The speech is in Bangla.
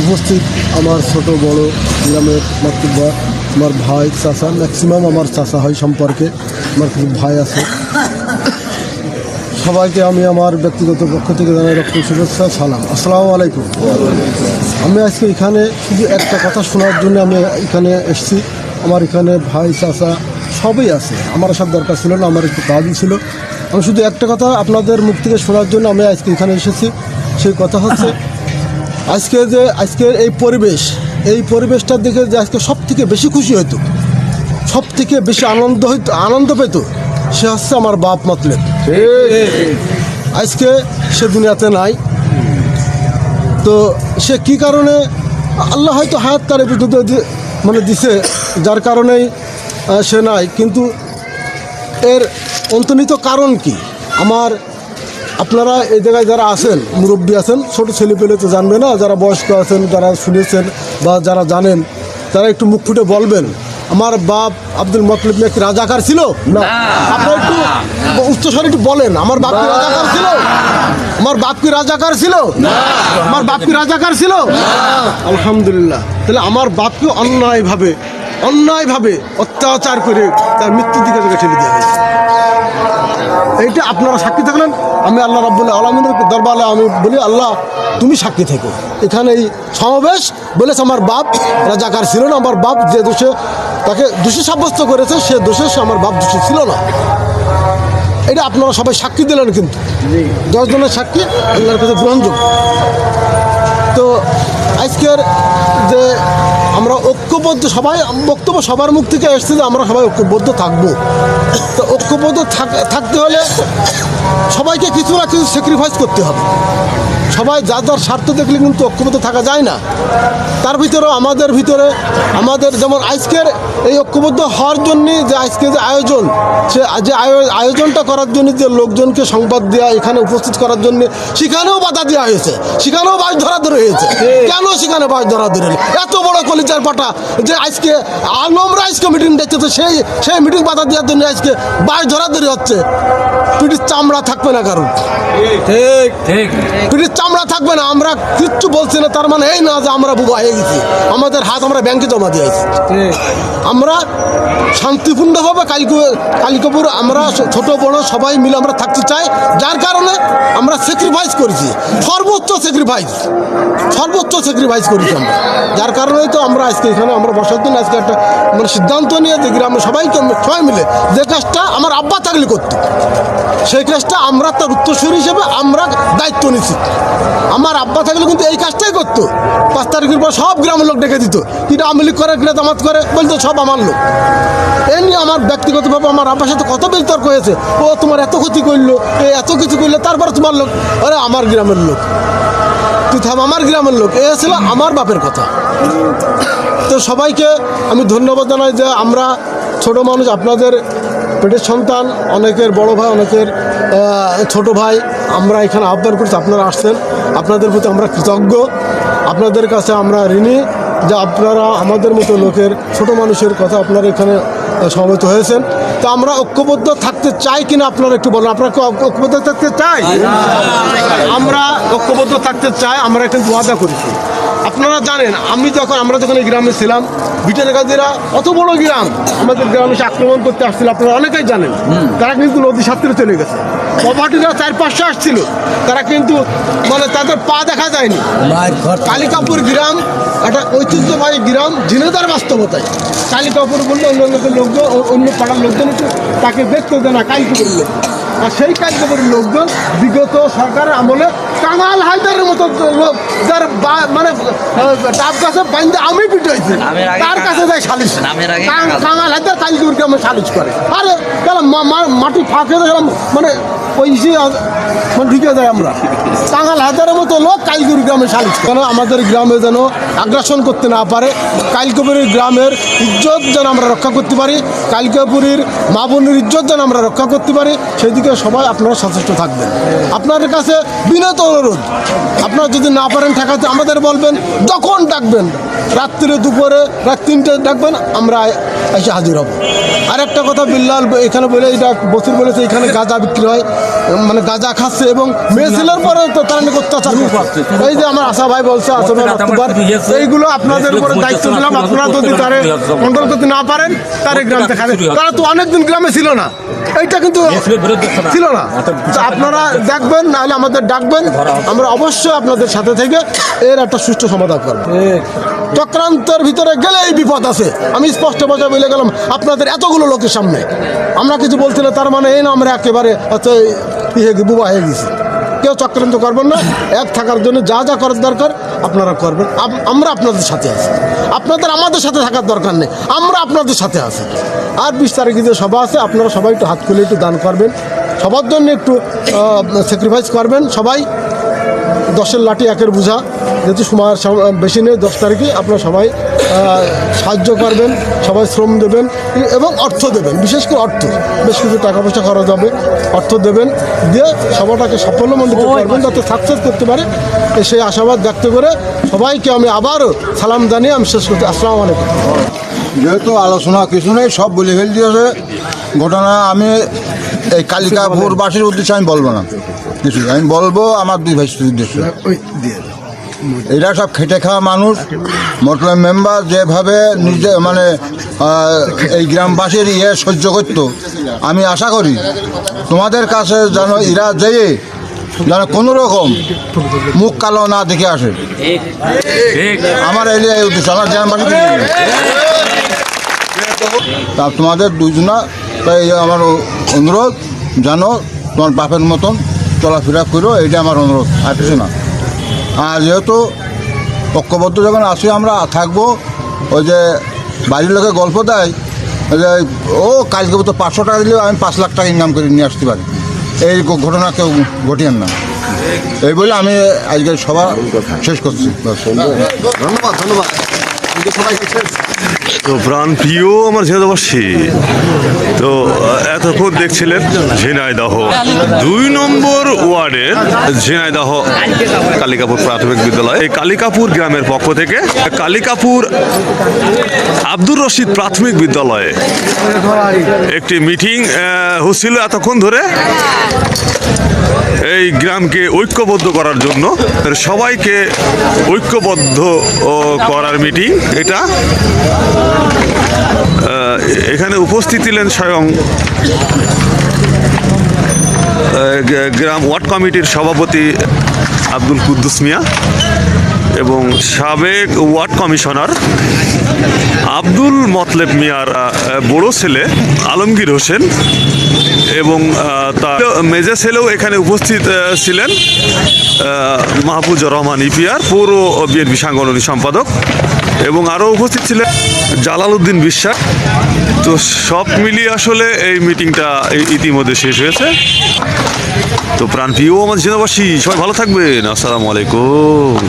উপস্থিত আমার ছোট বড় গ্রামের মাতৃবা আমার ভাই চাচা ম্যাক্সিমাম আমার চাচা হয় সম্পর্কে, আমার কিছু ভাই আছে। সবাইকে আমি আমার ব্যক্তিগত পক্ষ থেকে জানাই রক্ত শুভেচ্ছা, সালাম। আসসালামু আলাইকুম। আমি আজকে এখানে শুধু একটা কথা শোনার জন্য আমি এখানে এসেছি। আমার এখানে ভাই, চাচা সবই আছে। আমার সব দরকার ছিল না, আমার একটু কাজই ছিল। আমি শুধু একটা কথা আপনাদের মুখ থেকে শোনার জন্য আমি আজকে এখানে এসেছি। সেই কথা হচ্ছে আজকে যে আজকের এই পরিবেশ, এই পরিবেশটা দেখে যে আজকে সব থেকে বেশি খুশি হতো সব থেকে বেশি আনন্দ হইতো, আনন্দ পেত, সে হচ্ছে আমার বাপ মতলেব আজকে সে দুনিয়াতে নাই। তো সে কি কারণে, আল্লাহ হয়তো হায়াত তার মানে দিছে, যার কারণেই সে নাই। কিন্তু এর অন্তর্নিহিত কারণ কি? আমার আপনারা এই জায়গায় যারা আছেন মুরব্বী আছেন ছোট ছেলে পেলে তো জানবে না যারা বয়স্ক আছেন যারা শুনেছেন বা যারা জানেন তারা একটু মুখ ফুটে বলবেন। আমার বাপ আব্দুল মতলিব নাকি রাজাকার ছিল? না। আপনারা একটু উচ্চস্বরে একটু বলেন আমার বাপ কি রাজাকার ছিল? আমার বাপ কি রাজাকার ছিল? আমার বাপ কি রাজাকার ছিল? আলহামদুলিল্লাহ। তাহলে আমার বাপকে অন্যায়ভাবে অন্যায়ভাবে অত্যাচার করে তার মৃত্যুর দিকে থেকে ঠেলে দেওয়া হয়েছে। এইটা আপনারা সাক্ষী থাকলেন। আমি আল্লাহ রাবুল্লাহ আলমিনের দরবারে আমি বলি, আল্লাহ, তুমি সাক্ষী থেকো। এখানে এই সমাবেশ বলেছে, আমার বাপ রাজাকার ছিল না, আমার বাপ যে দোষে তাকে দোষী সাব্যস্ত করেছে, সে দোষে সে আমার বাপ দোষী ছিল না। এটা আপনারা সবাই সাক্ষী দিলেন কিন্তু। দশ জনের সাক্ষী, আল্লাহর কাছে গ্রহণযোগ্য। তো আজকের যে আমরা ঐক্যবদ্ধ সবাই বক্তব্য সবার মুখ থেকে এসছে যে আমরা সবাই ঐক্যবদ্ধ থাকব। তো ঐক্যবদ্ধ থাকতে হলে সবাইকে কিছু না কিছু স্যাক্রিফাইস করতে হবে। সবাই যার যার স্বার্থ দেখলে কিন্তু ঐক্যবদ্ধ থাকা যায় না। তার ভিতরেও আমাদের ভিতরে আমাদের যেমন আজকের এই ঐক্যবদ্ধ হওয়ার জন্য যে আজকে যে আয়োজন সে যে আয়োজনটা করার জন্য যে লোকজনকে সংবাদ দেওয়া এখানে উপস্থিত করার জন্য সেখানেও বাধা দেওয়া হয়েছে। সেখানেও বাস ধরাধরি হয়েছে। কেন সেখানে বাস ধরাধরি হলো? এত বড় কলিজার পাটা যে আজকে আলমরা আজকে মিটিং দেখতেছে সেই সেই মিটিং বাধা দেওয়ার জন্য আজকে বাস ধরাধরি হচ্ছে। পিঠির চামড়া থাকবে না কারণ ঠিক ঠিক। পিঠির চামড়া থাকবে না আমরা কিচ্ছু বলছি না তার মানে এই না যে আমরা বুবা হয়ে গেছি। আমাদের হাত আমরা ব্যাংকে জমা দিয়েছি আমরা শান্তিপূর্ণভাবে কালিক কালিকাপুর আমরা ছোট বড় সবাই মিলে আমরা থাকতে চাই। যার কারণে আমরা স্যাক্রিফাইস করেছি। সর্বোচ্চ স্যাক্রিফাইস সর্বোচ্চ স্যাক্রিফাইস করেছি আমরা। যার কারণে তো আমরা আজকে এখানে, আমরা বসার জন্য আজকে একটা মানে সিদ্ধান্ত নিয়ে যে গ্রামে সবাইকে সবাই মিলে যে কাজটা আমার আব্বা থাকলে করতো, সেই কাজটা আমরা তার উত্তরসূরি হিসেবে আমরা দায়িত্ব নিচ্ছি আমার আব্বা থাকলে কিন্তু এই কাজটাই করতো। পাঁচ তারিখের পর সব গ্রামের লোক ডেকে দিত কিন্তু আওয়ামী লীগ করে কিনা করে, বলতো সব আমার লোক। এ নিয়ে আমার ব্যক্তিগতভাবে আমার আব্বার সাথে কত বিতর্ক হয়েছে, ও তোমার এত ক্ষতি করল এত কিছু করল, তারপরে তোমার লোক, আরে আমার গ্রামের লোক। তুই আমার গ্রামের লোক। এ ছিল আমার বাপের কথা। তো সবাইকে আমি ধন্যবাদ জানাই যে আমরা ছোট মানুষ, আপনাদের পেটের সন্তান, অনেকের বড় ভাই, অনেকের ছোট ভাই, আমরা এখানে আহ্বান করছি, আপনারা আসছেন। আপনাদের প্রতি আমরা কৃতজ্ঞ। আপনাদের কাছে আমরা ঋণী। যে আপনারা আমাদের মতো লোকের, ছোট মানুষের কথা আপনারা এখানে সমবেত হয়েছেন। তো আমরা ঐক্যবদ্ধ থাকতে চাই কিনা আপনারা একটু বলেন। আপনারা ঐক্যবদ্ধ থাকতে চাই? আমরা ঐক্যবদ্ধ থাকতে চাই, আমরা কিন্তু ওয়াদা করেছি। আপনারা জানেন আমি যখন আমরা যখন এই গ্রামে ছিলাম বিটের গাজীরা অত বড় গ্রাম। আমাদের গ্রামে এসে আক্রমণ করতে আসছিল আপনারা অনেকেই জানেন। তারা কিন্তু নদী সাত্রে চলে গেছে। প্রপার্টিরা চার পাঁচশো আসছিল। তারা কিন্তু মানে তাদের পা দেখা যায়নি। কালিকাপুর গ্রাম একটা ঐতিহ্যবাহী গ্রাম ঝিনেদার বাস্তবতায়। কালিকাপুর বললে অন্য লোকজন অন্য পাড়ার লোকজন তাকে দেখতে দেয় না কালিকাপুর লোক। আর সেই কালিকাপুরের লোকজন বিগত সরকারের আমলে কাঙাল হায়দারের মতো লোক যার মানে তার ডাব গাছে বাইন্দে আমি পিটাইছি তার কাছে যায় সালিশ। কামাল হায়দার কালিকাপুরকে আমি সালিশ করে। আরে মাটি ফাঁকে মানে ওই মানে ঢুকে যায় আমরা। কাঙাল হাজারের মতো লোক কালকুরি গ্রামে সালিশ কেন আমাদের গ্রামে যেন আগ্রাসন করতে না পারে, কালকাপুরের গ্রামের ইজ্জত যেন আমরা রক্ষা করতে পারি, কালকাপুরের মা বোনের ইজ্জত যেন আমরা রক্ষা করতে পারি, সেদিকে সবাই আপনারা সচেষ্ট থাকবেন। আপনাদের কাছে বিনত অনুরোধ, আপনারা যদি না পারেন ঠেকাতে আমাদের বলবেন, যখন ডাকবেন রাত্রিরে দুপুরে, রাত তিনটে ডাকবেন, আমরা এসে হাজির হব। আর একটা কথা বিল্লাল এখানে বলে, এটা বসির বলেছে, এখানে গাঁজা বিক্রি হয় মানে গাঁজা খাচ্ছে এবং মেয়ে ছেলের পরে তো তারা নাকি অত্যাচার করছে। এই যে আমার আশা ভাই বলছে আশা ভাই এইগুলো আপনাদের উপরে দায়িত্ব দিলাম। আপনারা যদি তারে কন্ট্রোল করতে না পারেন তার গ্রাম থেকে তারা তো অনেকদিন গ্রামে ছিল না। এইটা কিন্তু ছিল না। আপনারা দেখবেন নাহলে আমাদের ডাকবেন। আমরা অবশ্যই আপনাদের সাথে থেকে এর একটা সুষ্ঠু সমাধান করব। চক্রান্তের ভিতরে গেলেই বিপদ আছে। আমি স্পষ্ট ভাষায় বলে গেলাম আপনাদের এতগুলো লোকের সামনে। আমরা কিছু বলছিলাম তার মানে এই না আমরা একেবারে হচ্ছে ইয়ে বুবা হয়ে গেছে কেউ চক্রান্ত করবেন না, এক থাকার জন্য যা যা করার দরকার আপনারা করবেন। আমরা আপনাদের সাথে আছি। আপনাদের আমাদের সাথে থাকার দরকার নেই, আমরা আপনাদের সাথে আছি। আর বিশ তারিখে যে সভা আছে, আপনারা সবাই একটু হাত খুলে একটু দান করবেন। সবার জন্য একটু স্যাক্রিফাইস করবেন সবাই। দশের লাঠি একের বোঝা। যেহেতু সময় বেশি নেই দশ তারিখে আপনারা সবাই সাহায্য করবেন সবাই শ্রম দেবেন এবং অর্থ দেবেন বিশেষ করে অর্থ। বেশ কিছু টাকা পয়সা খরচ হবে অর্থ দেবেন দিয়ে সভাটাকে সাফল্যমণ্ডিত করবেন যাতে সাকসেস করতে পারে সেই আশাবাদ ব্যক্ত করে সবাইকে আমি আবারও সালাম জানিয়ে আমি শেষ করতে আসসালামু আলাইকুম। যেহেতু আলোচনা কিছু নেই সব বলে ফেল দিয়েছে ঘটনা আমি এই কালিকাপুরবাসীর উদ্দেশ্যে আমি বলব না। কিছু আমি বলব আমার দুই ভাই উদ্দেশ্যে এরা সব খেটে খাওয়া মানুষ। মতলব মেম্বার যেভাবে নিজে মানে এই গ্রামবাসীর ইয়ে সহ্য করত আমি আশা করি তোমাদের কাছে যেন এরা যেয়ে যেন কোনো রকম মুখ কালো না দেখে আসে। আমার এই এই উদ্দেশ্য আমার গ্রামবাসী তা তোমাদের দুইজনা তাই আমার অনুরোধ জানো তোমার বাপের মতন চলাফেরা করো এটা আমার অনুরোধ, আর কিছু না। আর যেহেতু পক্ষবদ্ধ যখন আসি আমরা থাকব, ওই যে বাড়ির লোকে গল্প দেয়, ওই যে, ও কালকে তো পাঁচশো টাকা দিলেও আমি পাঁচ লাখ টাকা ইনকাম করে নিয়ে আসতে পারি। এই ঘটনা কেউ ঘটিয়েন না। এই বলে আমি আজকে সভা শেষ করছি। ধন্যবাদ ধন্যবাদ। তো প্রাণ প্রিয় আমার ঝেঁদাবাসী তো এতক্ষণ দেখছিলেন ঝিনাইদহ। দুই নম্বর ওয়ার্ডের ঝিনাইদহ কালিকাপুর প্রাথমিক বিদ্যালয়। এই কালিকাপুর গ্রামের পক্ষ থেকে কালিকাপুর আব্দুর রশিদ প্রাথমিক বিদ্যালয়ে একটি মিটিং হচ্ছিল এতক্ষণ ধরে। এই গ্রামকে ঐক্যবদ্ধ করার জন্য সবাইকে ঐক্যবদ্ধ করার মিটিং। এটা? এখানে উপস্থিত ছিলেন স্বয়ং গ্রাম ওয়ার্ড কমিটির সভাপতি আব্দুল কুদ্দুস মিয়া। এবং সাবেক ওয়ার্ড কমিশনার আব্দুল মতলেব মিয়ার বড় ছেলে আলমগীর হোসেন এবং তার মেজে ছেলেও এখানে উপস্থিত ছিলেন মাহফুজুর রহমান ইপিআর, পৌর বিএনপি সাংগঠনিক সম্পাদক এবং আরও উপস্থিত ছিলেন জালালউদ্দিন বিশ্বাস। তো সব মিলিয়ে আসলে এই মিটিংটা ইতিমধ্যে শেষ হয়েছে। তো প্রাণপ্রিয় আমাদের জেনাবাসী সবাই ভালো থাকবেন। আসসালামু আলাইকুম।